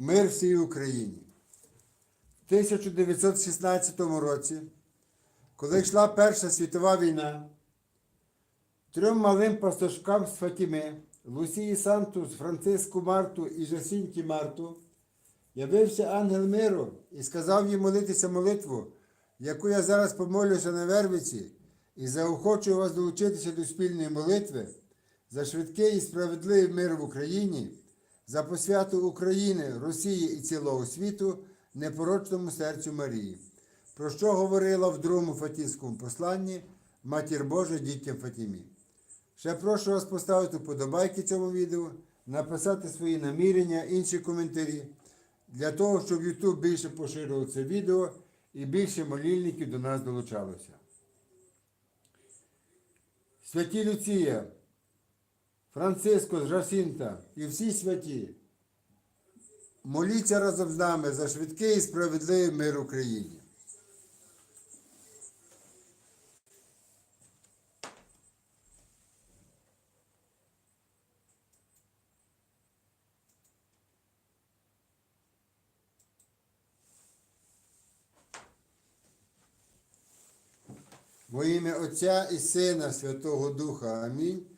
Мир всій Україні. В 1916 році, коли йшла Перша світова війна, трьом малим пастушкам з Фатіми, Лусії Сантус, Франциску Марту і Жасінькі Марту, явився ангел миру і сказав їм молитися молитву, яку я зараз помолюся на Вервиці, і заохочую вас долучитися до спільної молитви за швидкий і справедливий мир в Україні, за посвяту України, Росії і цілого світу непорочному серцю Марії, про що говорила в другому Фатівському посланні Матір Божа дітям Фатімі. Ще прошу вас поставити вподобайки цьому відео, написати свої намірення, інші коментарі, для того, щоб YouTube більше поширював це відео і більше молільників до нас долучалося. Святі Люція, Франциско з Жасінта і всі святі, моліться разом з нами за швидкий і справедливий мир Україні. Во ім'я Отця і Сина Святого Духа Амінь.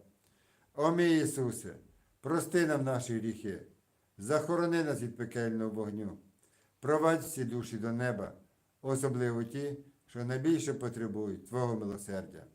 О мій Ісусе, прости нам наші гріхи, захорони нас від пекельного вогню, провадь всі душі до неба, особливо ті, що найбільше потребують Твого милосердя.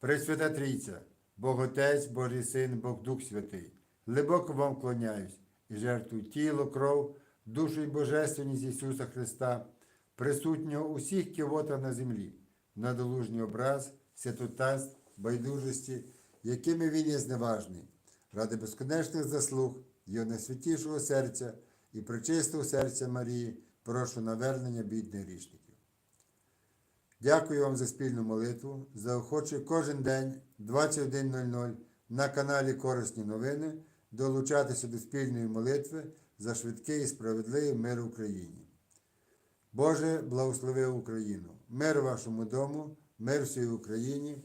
Пресвята Трійця, Бог Отець, Божий Син, Бог Дух Святий, глибоко вам клоняюсь і жертвую тіло, кров, душу і божественність Ісуса Христа, присутнього у всіх кивотах на землі, надолужній образ, святотатств, байдужості, якими він є зневажний, ради безконечних заслуг Його найсвятішого серця і причистого серця Марії, прошу навернення бідних грішників. Дякую вам за спільну молитву. Заохочую кожен день 21.00 на каналі Корисні новини долучатися до спільної молитви за швидкий і справедливий мир в Україні. Боже, благослови Україну! Мир вашому дому, мир всій Україні,